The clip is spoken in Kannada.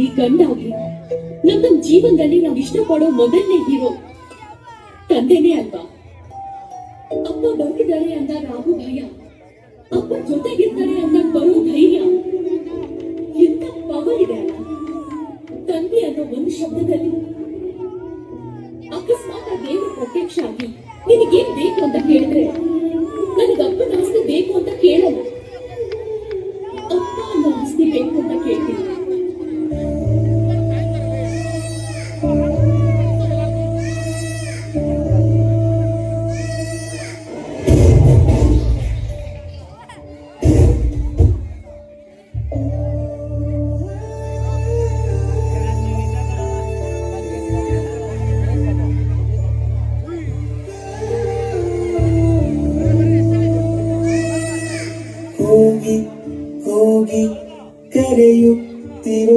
ಆಗ್ಲಿ ಗಂಡ ಆಗ್ಲಿ ನಮ್ ಜೀವನದಲ್ಲಿ ನಾವ್ ಇಷ್ಟಪಡೋ ಮೊದಲನೇ ಹೀರೋ. ತಂದೆನೇ ಅಲ್ವಾ? ಅಪ್ಪ ಬರ್ತಿದ್ದಾರೆ ಅಂತ ನಾವು ಭಯ. ಅಪ್ಪ ಜೊತೆಗಿರ್ತಾರೆ ಅಂತ ಬರೋ ಧೈರ್ಯ. ಎಂತ ಪವರ್ ಇದೆ ಅಲ್ಲ. ತಂದೆ ಅನ್ನೋ ಒಂದು ಶಬ್ದದಲ್ಲಿ. ಅಕಸ್ಮಾತ್ ಆ ದೇವರು ಪ್ರತ್ಯಕ್ಷ ಆಗಿ, ನಿನಗೇನ್ ಬೇಕು ಅಂತ ಕೇಳಿದ್ರೆ Queré yo, te.